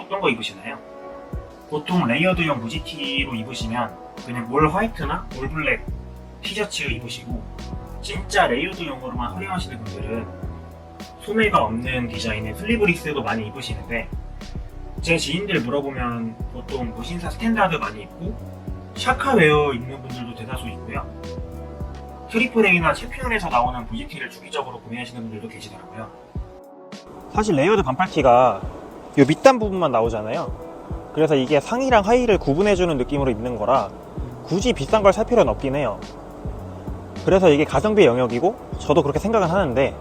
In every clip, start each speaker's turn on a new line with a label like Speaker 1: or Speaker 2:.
Speaker 1: 어떤 거 입으시나요? 보통 레이어드용 무지티로 입으시면 그냥 올 화이트나 올 블랙 티셔츠 입으시고 진짜 레이어드용으로만 활용하시는 분들은 소매가 없는 디자인의 슬리브리스도 많이 입으시는데 제 지인들 물어보면 보통 무신사 스탠다드 많이 입고 샤카웨어 입는 분들도 대다수 있고요. 트리플A나 챔피언에서 나오는 무지티를 주기적으로 구매하시는 분들도 계시더라고요. 사실 레이어드 반팔티가 이 밑단 부분만 나오잖아요. 그래서 이게 상의랑 하의를 구분해주는 느낌으로 입는 거라 굳이 비싼 걸 살 필요는 없긴 해요. 그래서 이게 가성비 영역이고 저도 그렇게 생각은 하는데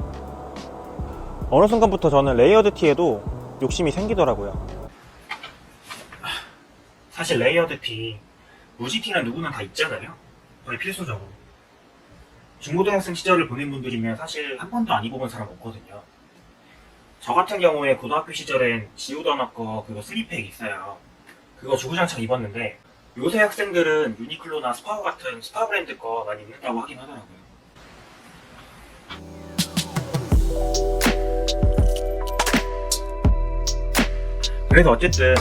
Speaker 1: 어느 순간부터 저는 레이어드 티에도 욕심이 생기더라고요. 사실 레이어드 티, 무지티는 누구나 다 있잖아요. 거의 필수적으로. 중고등학생 시절을 보낸 분들이면 사실 한 번도 안 입어본 사람 없거든요. 저 같은 경우에 고등학교 시절엔 지우더너 거 그거 슬리팩 있어요. 그거 주구장창 입었는데 요새 학생들은 유니클로나 스파우 같은 스파 브랜드 거 많이 입는다고 하긴 하더라고요. 그래서 어쨌든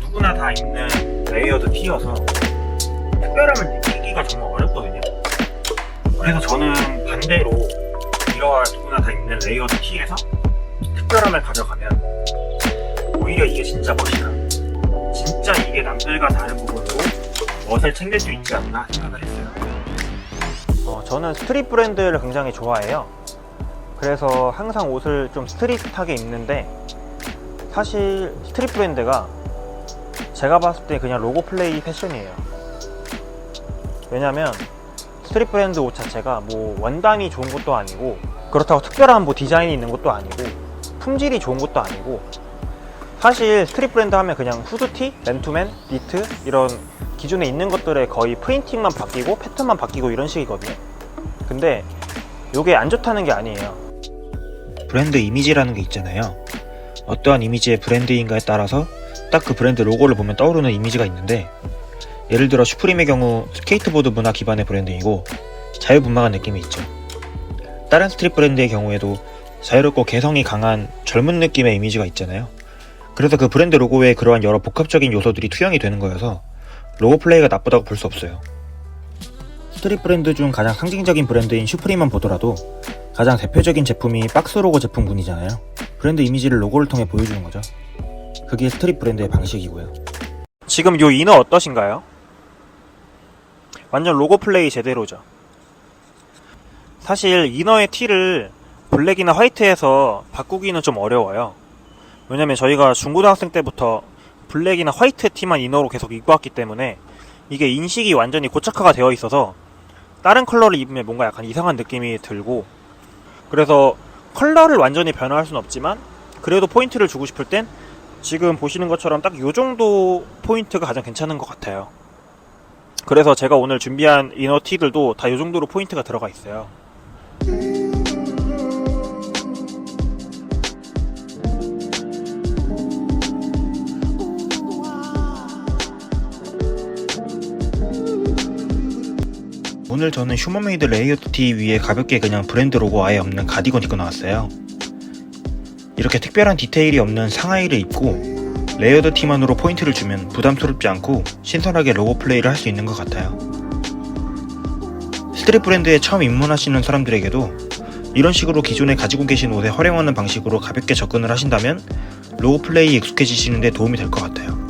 Speaker 1: 누구나 다 입는 레이어드 티여서 특별함을 느끼기가 정말 어렵거든요. 그래서 저는 반대로 이러한 누구나 다 입는 레이어드 티에서 특별함을 가져가면 오히려 이게 진짜 멋이다. 진짜 이게 남들과 다른 부분으로 멋을 챙길 수 있지 않나 생각을 했어요. 어, 저는 스트릿 브랜드를 굉장히 좋아해요. 그래서 항상 옷을 좀 스트릿하게 입는데 사실 스트릿 브랜드가 제가 봤을 때 그냥 로고 플레이 패션이에요. 왜냐면 스트릿 브랜드 옷 자체가 뭐 원단이 좋은 것도 아니고 그렇다고 특별한 뭐 디자인이 있는 것도 아니고 품질이 좋은 것도 아니고 사실 스트릿 브랜드 하면 그냥 후드티, 맨투맨, 니트 이런 기존에 있는 것들의 거의 프린팅만 바뀌고 패턴만 바뀌고 이런 식이거든요. 근데 이게 안 좋다는 게 아니에요.
Speaker 2: 브랜드 이미지라는 게 있잖아요. 어떠한 이미지의 브랜드인가에 따라서 딱 그 브랜드 로고를 보면 떠오르는 이미지가 있는데 예를 들어 슈프림의 경우 스케이트보드 문화 기반의 브랜딩이고 자유분방한 느낌이 있죠. 다른 스트릿 브랜드의 경우에도 자유롭고 개성이 강한 젊은 느낌의 이미지가 있잖아요. 그래서 그 브랜드 로고에 그러한 여러 복합적인 요소들이 투영이 되는 거여서 로고 플레이가 나쁘다고 볼 수 없어요. 스트릿 브랜드 중 가장 상징적인 브랜드인 슈프림만 보더라도 가장 대표적인 제품이 박스 로고 제품군이잖아요. 브랜드 이미지를 로고를 통해 보여주는 거죠. 그게 스트릿 브랜드의 방식이고요.
Speaker 1: 지금 요 이너 어떠신가요? 완전 로고 플레이 제대로죠. 사실 이너의 티를 블랙이나 화이트에서 바꾸기는 좀 어려워요. 왜냐면 저희가 중고등학생 때부터 블랙이나 화이트 티만 이너로 계속 입어왔기 때문에 이게 인식이 완전히 고착화가 되어 있어서 다른 컬러를 입으면 뭔가 약간 이상한 느낌이 들고 그래서 컬러를 완전히 변화할 수는 없지만 그래도 포인트를 주고 싶을 땐 지금 보시는 것처럼 딱요 정도 포인트가 가장 괜찮은 것 같아요. 그래서 제가 오늘 준비한 이너 티들도 다요 정도로 포인트가 들어가 있어요.
Speaker 2: 오늘 저는 휴머메이드 레이어드 티 위에 가볍게 그냥 브랜드 로고 아예 없는 가디건 입고 나왔어요. 이렇게 특별한 디테일이 없는 상하이를 입고 레이어드 티만으로 포인트를 주면 부담스럽지 않고 신선하게 로고 플레이를 할 수 있는 것 같아요. 스트릿 브랜드에 처음 입문하시는 사람들에게도 이런 식으로 기존에 가지고 계신 옷에 활용하는 방식으로 가볍게 접근을 하신다면 로고 플레이에 익숙해지시는데 도움이 될 것 같아요.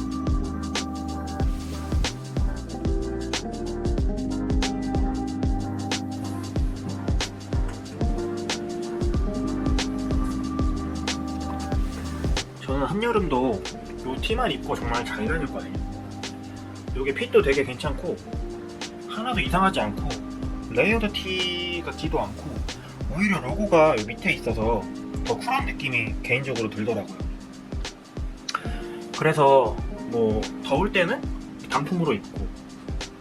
Speaker 1: 한여름도 요 티만 입고 정말 잘 다녔거든요. 요게 핏도 되게 괜찮고 하나도 이상하지 않고 레이어드 티 같지도 않고 오히려 로고가 요 밑에 있어서 더 쿨한 느낌이 개인적으로 들더라고요. 그래서 뭐 더울 때는 단품으로 입고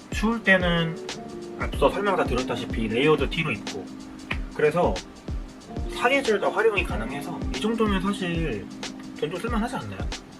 Speaker 1: 추울 때는 앞서 설명다 드렸다시피 레이어드 티로 입고 그래서 사계절 다 활용이 가능해서 이 정도면 사실 돈좀 쓸만하지 않나요?